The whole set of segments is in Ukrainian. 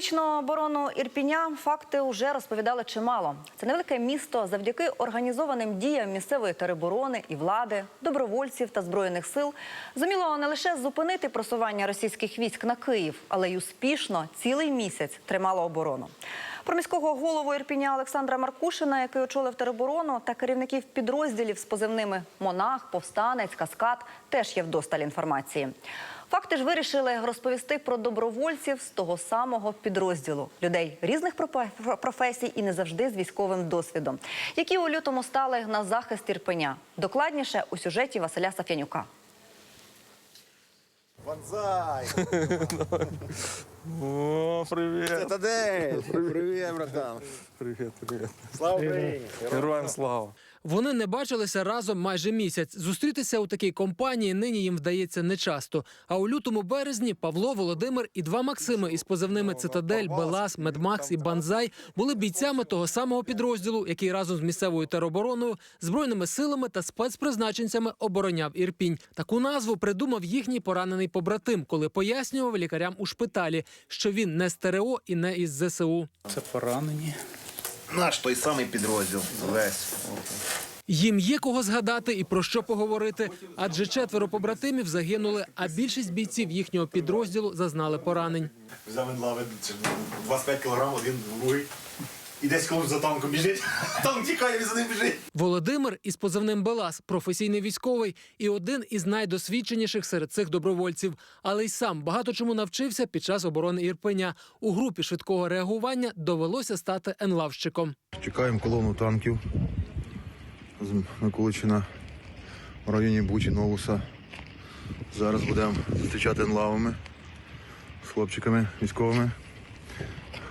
Північну оборону Ірпіня факти вже розповідали чимало. Це невелике місто завдяки організованим діям місцевої тероборони і влади, добровольців та збройних сил зуміло не лише зупинити просування російських військ на Київ, але й успішно цілий місяць тримало оборону. Про міського голову Ірпіня Олександра Маркушина, який очолив тероборону, та керівників підрозділів з позивними Монах, Повстанець, Каскад теж є вдосталь інформації. Факти ж вирішили розповісти про добровольців з того самого підрозділу людей різних професій і не завжди з військовим досвідом, які у лютому стали на захист Ірпеня. Докладніше у сюжеті Василя Сафянюка. Ванзай! О, привіт. Цитадель! Привіт, братан! Привіт, привіт. Слава Україні! Героям слава. Вони не бачилися разом майже місяць. Зустрітися у такій компанії нині їм вдається нечасто. А у лютому березні Павло, Володимир і два Максими із позивними Цитадель, Белас, Медмакс і Банзай були бійцями того самого підрозділу, який разом з місцевою теробороною, збройними силами та спецпризначенцями обороняв Ірпінь. Таку назву придумав їхній поранений побратим, коли пояснював лікарям у шпиталі, що він не з ТРО і не із ЗСУ. Це поранені. Наш той самий підрозділ. Весь. Їм є кого згадати і про що поговорити, адже четверо побратимів загинули, а більшість бійців їхнього підрозділу зазнали поранень. Взяв він лави, це 25 кг, один другий. І десь коли за танком біжить, танк тікає, він за ним біжить. Володимир із позивним Белас, професійний військовий і один із найдосвідченіших серед цих добровольців. Але й сам багато чому навчився під час оборони Ірпеня. У групі швидкого реагування довелося стати енлавщиком. Чекаємо колону танків з Миколичина в районі Бучі, Новуса. Зараз будемо зустрічати енлавами з хлопчиками військовими.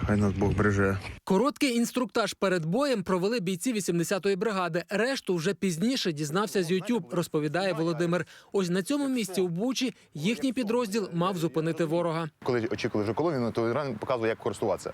Хай нас Бог береже. Короткий інструктаж перед боєм провели бійці 80-ї бригади. Решту вже пізніше дізнався з YouTube, розповідає Володимир. Ось на цьому місці у Бучі їхній підрозділ мав зупинити ворога. Коли очікували вже колону, то Іран показує, як користуватися.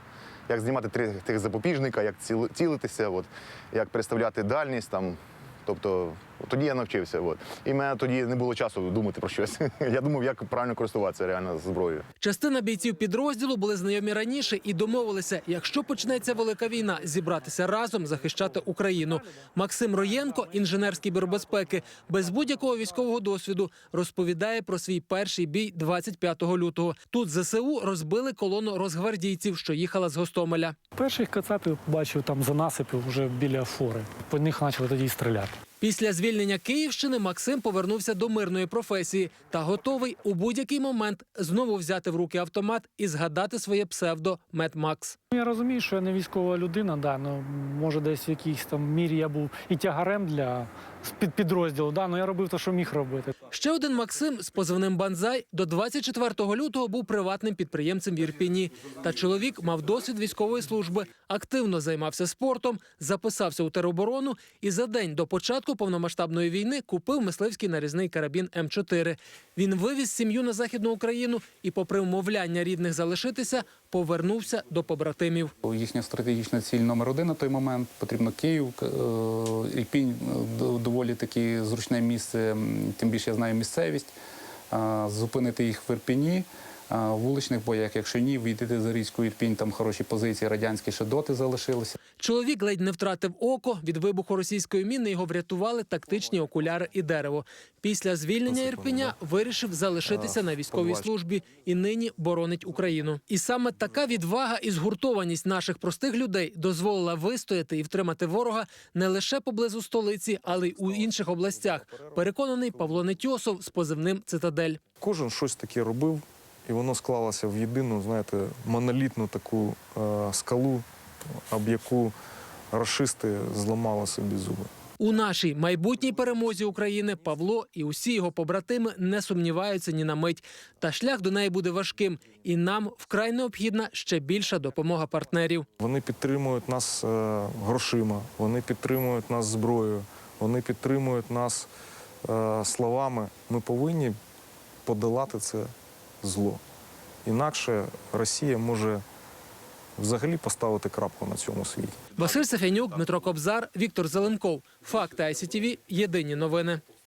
Як знімати три тих запобіжника, як цілитися, от, як переставляти дальність. Там. Тобто тоді я навчився. От. І мене тоді не було часу думати про щось. Я думав, як правильно користуватися реально зброєю. Частина бійців підрозділу були знайомі раніше і домовилися, якщо почнеться велика війна, зібратися разом захищати Україну. Максим Роєнко, інженер з кібербезпеки, без будь-якого військового досвіду, розповідає про свій перший бій 25 лютого. Тут ЗСУ розбили колону розгвардійців, що їхала з Гостомеля. Перших кацапів побачив там за насипів вже біля фори. По них почали тоді стріляти. Після звільнення Київщини Максим повернувся до мирної професії та готовий у будь-який момент знову взяти в руки автомат і згадати своє псевдо Мед Макс. Я розумію, що я не військова людина, да, ну, може десь в якійсь там мірі я був і тягарем для під підрозділу, да, ну я робив те, що міг робити. Ще один Максим з позивним Банзай до 24 лютого був приватним підприємцем в Ірпіні. Та чоловік мав досвід військової служби, активно займався спортом, записався у тероборону і за день до початку повномасштабної війни купив мисливський нарізний карабін М4. Він вивіз сім'ю на західну Україну і, попри вмовляння рідних залишитися, повернувся до побратимів. Їхня стратегічна ціль номер один на той момент потрібно Київ. Е, Ірпінь е, доволі таки зручне місце, тим більше я знаю місцевість. Зупинити їх в Ірпіні. Вуличних боях, якщо ні, війти за річку Ірпінь, там хороші позиції, радянські ще доти залишилися. Чоловік ледь не втратив око. Від вибуху російської міни його врятували тактичні окуляри і дерево. Після звільнення Ірпеня вирішив залишитися на військовій службі і нині боронить Україну. І саме така відвага і згуртованість наших простих людей дозволила вистояти і втримати ворога не лише поблизу столиці, але й у інших областях. Переконаний Павло Нетьосов з позивним Цитадель. Кожен щось таке робив, і воно склалося в єдину, знаєте, монолітну таку е, скалу, об яку рашисти зламали собі зуби. У нашій майбутній перемозі України Павло і усі його побратими не сумніваються ні на мить. Та шлях до неї буде важким, і нам вкрай необхідна ще більша допомога партнерів. Вони підтримують нас е, грошима, вони підтримують нас зброєю, вони підтримують нас е, словами. Ми повинні подолати це зло. Інакше Росія може взагалі поставити крапку на цьому світі. Василь Сафянюк, Дмитро Кобзар, Віктор Зеленков. Факти ICTV. Єдині новини.